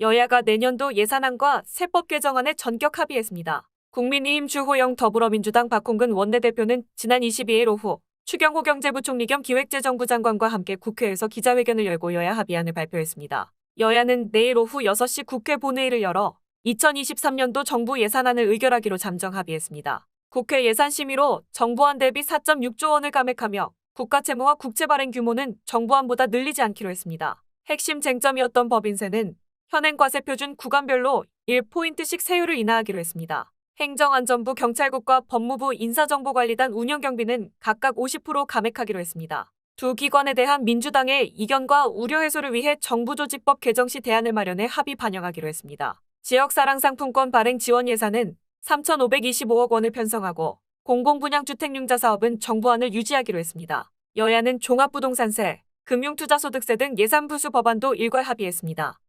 여야가 내년도 예산안과 세법 개정안에 전격 합의했습니다. 국민의힘 주호영 더불어민주당 박홍근 원내대표는 지난 22일 오후 추경호 경제부총리 겸 기획재정부 장관과 함께 국회에서 기자회견을 열고 여야 합의안을 발표했습니다. 여야는 내일 오후 6시 국회 본회의를 열어 2023년도 정부 예산안을 의결하기로 잠정 합의했습니다. 국회 예산심의로 정부안 대비 4.6조 원을 감액하며 국가 채무와 국채 발행 규모는 정부안보다 늘리지 않기로 했습니다. 핵심 쟁점이었던 법인세는 현행 과세 표준 구간별로 1포인트씩 세율을 인하하기로 했습니다. 행정안전부 경찰국과 법무부 인사정보관리단 운영경비는 각각 50% 감액하기로 했습니다. 두 기관에 대한 민주당의 이견과 우려 해소를 위해 정부조직법 개정 시 대안을 마련해 합의 반영하기로 했습니다. 지역사랑상품권 발행 지원 예산은 3,525억 원을 편성하고 공공분양주택융자 사업은 정부안을 유지하기로 했습니다. 여야는 종합부동산세, 금융투자소득세 등 예산부수 법안도 일괄 합의했습니다.